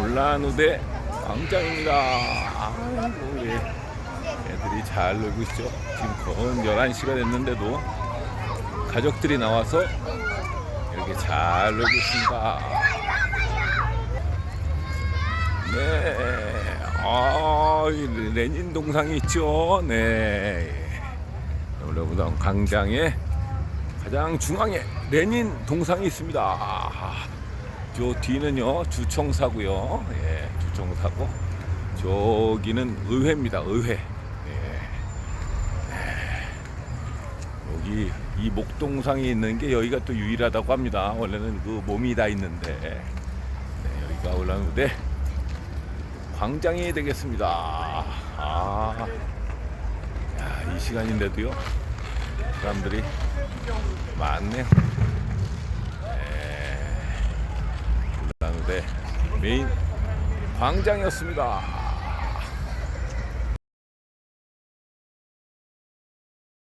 올라누대 광장입니다. 아이고, 예. 애들이 잘 놀고 있죠. 지금 거의 11시가 됐는데도 가족들이 나와서 이렇게 잘 놀고 있습니다. 네. 아, 이 레닌 동상이 있죠. 네. 여러분, 광장에 가장 중앙에 레닌 동상이 있습니다. 아, 저 뒤는요 주청사고요. 예, 주청사고 저기는 의회입니다. 의회. 예. 네. 여기 이 목동상이 있는 게 여기가 또 유일하다고 합니다. 원래는 그 몸이 다 있는데 네, 여기가 올라오는데 광장이 되겠습니다. 아, 야, 이 시간인데도요 사람들이 많네요. 네. 올라오는데 메인 광장이었습니다.